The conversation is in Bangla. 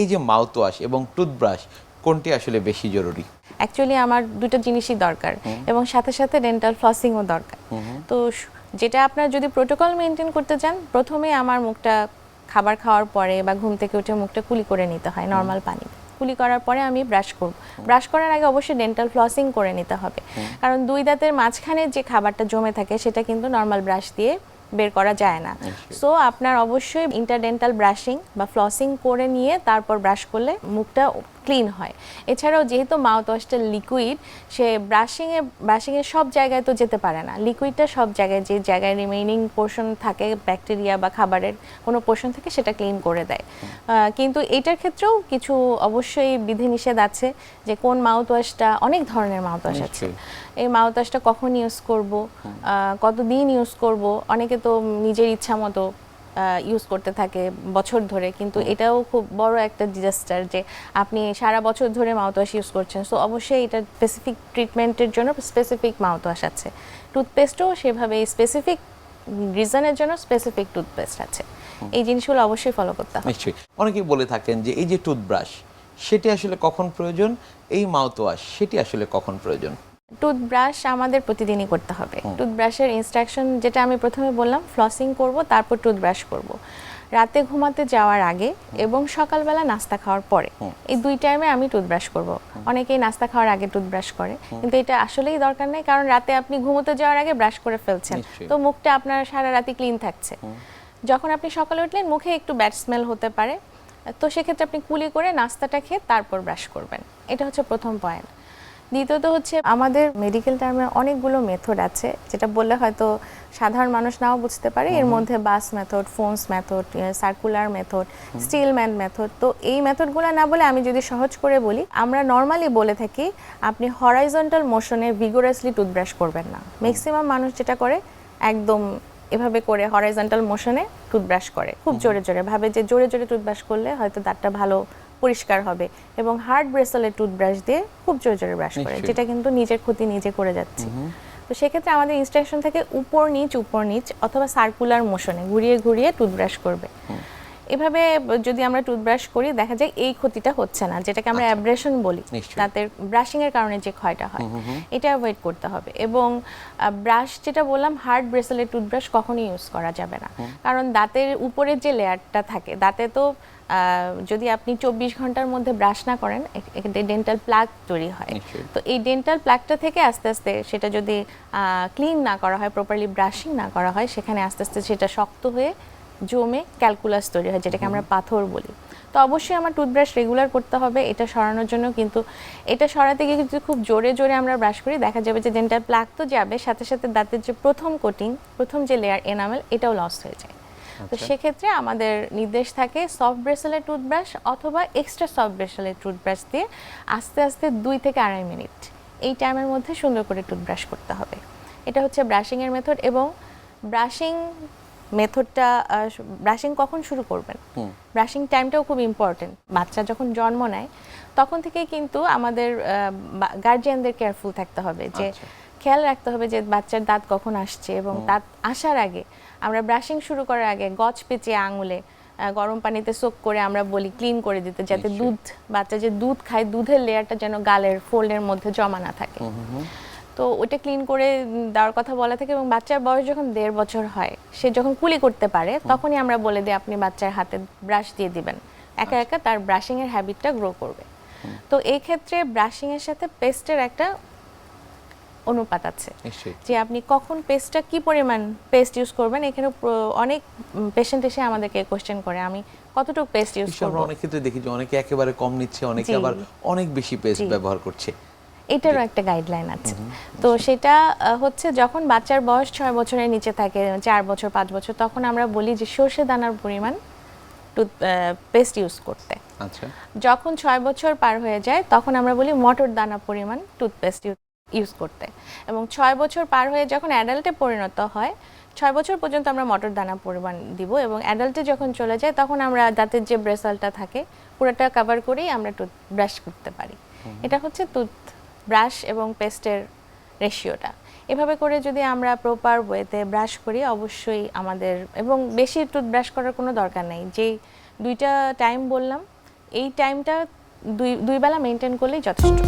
এই যে মাউথওয়াশ এবং টুথব্রাশ কোনটি আসলে বেশি জরুরি? অ্যাকচুয়ালি আমার দুটো জিনিসই দরকার এবং সাথে সাথে ডেন্টাল ফ্লসিংও দরকার। তো যেটা আপনার যদি প্রোটোকল মেনটেন করতে চান প্রথমে আমার মুখটা খাবার খাওয়ার পরে বা ঘুম থেকে উঠে মুখটা কুলি করে নিতে হয় নর্মাল পানি কুলি করার পরে আমি ব্রাশ করব। ব্রাশ করার আগে অবশ্যই ডেন্টাল ফ্লসিং করে নিতে হবে। কারণ দুই দাঁতের মাঝখানে যে খাবারটা জমে থাকে সেটা কিন্তু নর্মাল ব্রাশ দিয়ে বের করা যায় না। সো আপনার অবশ্যই ইন্টারডেন্টাল ব্রাশিং বা ফ্লসিং করে নিয়ে তারপর ব্রাশ করলে মুখটা ক্লিন হয়। এছাড়াও যেহেতু মাউথ ওয়াশটা লিকুইড সে ব্রাশিংয়ে ব্রাশিংয়ে সব জায়গায় তো যেতে পারে না। লিকুইডটা সব জায়গায় যে জায়গায় রিমেইনিং পোর্শন থাকে ব্যাকটেরিয়া বা খাবারের কোনো পোর্শন থাকে সেটা ক্লিন করে দেয়। কিন্তু এটার ক্ষেত্রেও কিছু অবশ্যই বিধিনিষেধ আছে যে কোন মাউথ ওয়াশটা অনেক ধরনের মাউথ ওয়াশ আছে। এই মাউথ ওয়াশটা কখন ইউজ করব কতদিন ইউজ করব অনেকে তো নিজের ইচ্ছা মতো ইউজ করতে থাকে বছর ধরে। কিন্তু এটাও খুব বড় একটা ডিজাস্টার যে আপনি সারা বছর ধরে মাউথওয়াশ ইউজ করছেন। সো অবশ্যই এটা স্পেসিফিক ট্রিটমেন্টের জন্য স্পেসিফিক মাউথওয়াশ আছে। টুথপেস্টও সেভাবে স্পেসিফিক রিজনের জন্য স্পেসিফিক টুথপেস্ট আছে। এই জিনিসগুলো অবশ্যই ফলো করতে হবে। নিশ্চয়ই। অনেকেই বলে থাকেন যে এই যে টুথব্রাশ সেটি আসলে কখন প্রয়োজন? এই মাউথওয়াশ সেটি আসলে কখন প্রয়োজন? টুথব্রাশ আমাদের প্রতিদিনই করতে হবে। টুথব্রাশের ইনস্ট্রাকশন যেটা আমি প্রথমে বললাম ফ্লসিং করব তারপর টুথব্রাশ করব। রাতে ঘুমাতে যাওয়ার আগে এবং সকালবেলা নাস্তা খাওয়ার পরে এই দুই টাইমে আমি টুথব্রাশ করব। অনেকেই নাস্তা খাওয়ার আগে টুথব্রাশ করে কিন্তু এটা আসলেই দরকার নেই কারণ রাতে আপনি ঘুমোতে যাওয়ার আগে ব্রাশ করে ফেলছেন। তো মুখটা আপনার সারা রাতি ক্লিন থাকছে। যখন আপনি সকালে উঠলেন মুখে একটু ব্যাড স্মেল হতে পারে। তো সেক্ষেত্রে আপনি কুলি করে নাস্তাটা খেয়ে তারপর ব্রাশ করবেন। এটা হচ্ছে প্রথম পয়েন্ট দ্বিতীয়ত হচ্ছে আমাদের মেডিকেল টার্মে অনেকগুলো মেথড আছে যেটা বললে হয়তো সাধারণ মানুষ নাও বুঝতে পারে। এর মধ্যে Bass method Fones method circular method Stillman method তো এই মেথডগুলো না বলে আমি যদি সহজ করে বলি আমরা নর্মালি বলে থাকি আপনি হরাইজন্টাল মোশনে ভিগোরাসলি টুথব্রাশ করবেন না। ম্যাক্সিমাম মানুষ যেটা করে একদম এভাবে করে হরাইজন্টাল মোশনে টুথব্রাশ করে। খুব জোরে জোরে। ভাবে যে জোরে জোরে টুথব্রাশ করলে হয়তো দাঁতটা ভালো পরিষ্কার হবে এবং হার্ড ব্রেসলের টুথব্রাশ দিয়ে খুব জোরে জোরে ব্রাশ করে যেটা কিন্তু নিজের ক্ষতি নিজে করে যাচ্ছে। তো সেক্ষেত্রে আমাদের ইনস্ট্রাকশন থাকে উপর নিচ উপর নিচ অথবা সার্কুলার মোশনে ঘুরিয়ে ঘুরিয়ে টুথব্রাশ করবে। এভাবে যদি আমরা টুথব্রাশ করি দেখা যায় এই ক্ষতিটা হচ্ছে না যেটাকে আমরা অ্যাব্রেশন বলি। নিশ্চয়ই। দাঁতের ব্রাশিং এর কারণে যে ক্ষয়টা হয় এটা অ্যাভয়েড করতে হবে। এবং ব্রাশ যেটা বললাম হার্ড ব্রেসলেট টুথব্রাশ কখনোই ইউজ করা যাবে না। কারণ দাঁতের উপরের যে লেয়ারটা থাকে দাঁতে তো যদি আপনি চব্বিশ ঘণ্টার মধ্যে ব্রাশ না করেন ডেন্টাল প্লাগ তৈরি হয়। তো এই ডেন্টাল প্লাগটা থেকে আস্তে আস্তে সেটা যদি ক্লিন না করা হয় প্রপারলি ব্রাশিং না করা হয় সেখানে আস্তে আস্তে সেটা শক্ত হয়ে জমে ক্যালকুলাস তৈরি হয় যেটাকে আমরা পাথর বলি। তো অবশ্যই আমার টুথব্রাশ রেগুলার করতে হবে এটা সরানোর জন্য কিন্তু এটা সরাতে গিয়ে যদি খুব জোরে জোরে আমরা ব্রাশ করি দেখা যাবে যে ডেন্টাল প্লাগ তো যাবে সাথে সাথে দাঁতের যে প্রথম কোটিং প্রথম যে লেয়ার এনামেল এটাও লস হয়ে যায়। তো আচ্ছা। সেক্ষেত্রে আমাদের নির্দেশ থাকে সফট ব্রেসেলের টুথব্রাশ অথবা এক্সট্রা সফট ব্রেসেলের টুথব্রাশ দিয়ে আস্তে আস্তে দুই থেকে আড়াই মিনিট এই টাইমের মধ্যে সুন্দর করে টুথব্রাশ করতে হবে। এটা হচ্ছে ব্রাশিংয়ের মেথড এবং ব্রাশিং মেথডটা ব্রাশিং কখন শুরু করবেন? ব্রাশিং টাইমটাও খুব ইম্পর্টেন্ট বাচ্চা যখন জন্ম নেয় তখন থেকে কিন্তু আমাদের গার্জিয়ানদের কেয়ারফুল থাকতে হবে যে আচ্ছা। খেয়াল রাখতে হবে যে বাচ্চার দাঁত কখন আসছে এবং দাঁত আসার আগে আমরা ব্রাশিং শুরু করার আগে গছ পেঁচিয়ে আঙুলে গরম পানিতে সোক করে আমরা বলি ক্লিন করে দিতে যাতে দুধ বাচ্চা যে দুধ খায় দুধের লেয়ারটা যেন গালের ফোল্ডের মধ্যে জমা না থাকে। তো ওটা ক্লিন করে দেওয়ার কথা বলা থাকে এবং বাচ্চার বয়স যখন দেড় বছর হয় সে যখন কুলি করতে পারে তখনই আমরা বলে দিই আপনি বাচ্চার হাতে ব্রাশ দিয়ে দিবেন। একা একা তার ব্রাশিং এর হ্যাবিটটা গ্রো করবে। তো এই ক্ষেত্রে ব্রাশিং এর সাথে পেস্টের একটা অনুপাত আছে। যে আপনি কখন পেস্টটা কি পরিমাণ পেস্ট ইউজ করবেন এখানে অনেক পেশেন্ট এসে আমাদেরকে কোশ্চেন করে আমি কতটুকু পেস্ট ইউজ করব? অনেক ক্ষেত্রে দেখি যে অনেকে একেবারে কম নিচ্ছে অনেকে আবার অনেক বেশি পেস্ট ব্যবহার করছে। এটারও একটা গাইডলাইন আছে। তো সেটা হচ্ছে যখন বাচ্চার বয়স ছয় বছরের নিচে থাকে চার বছর পাঁচ বছর তখন আমরা বলি যে সর্ষে দানার পরিমাণ টুথ পেস্ট ইউজ করতে। আচ্ছা। যখন ছয় বছর পার হয়ে যায় তখন আমরা বলি মটর দানা পরিমাণ টুথপেস্ট ইউজ করতে। এবং ছয় বছর পার হয়ে যখন অ্যাডাল্টে পরিণত হয় ছয় বছর পর্যন্ত আমরা মটর দানা পরিমাণ দিব এবং অ্যাডাল্টে যখন চলে যায় তখন আমরা দাঁতের যে ব্রেসালটা থাকে পুরোটা কভার করেই আমরা টুথ ব্রাশ করতে পারি। এটা হচ্ছে টুথ ব্রাশ এবং পেস্টের রেশিওটা। এভাবে করে যদি আমরা প্রপার ওয়েতে ব্রাশ করি, অবশ্যই আমাদের, এবং বেশি টুথব্রাশ করার কোনো দরকার নেই। যেই দুইটা টাইম বললাম, এই টাইমটা দুই দুই বেলা মেনটেন করলেই যথেষ্ট।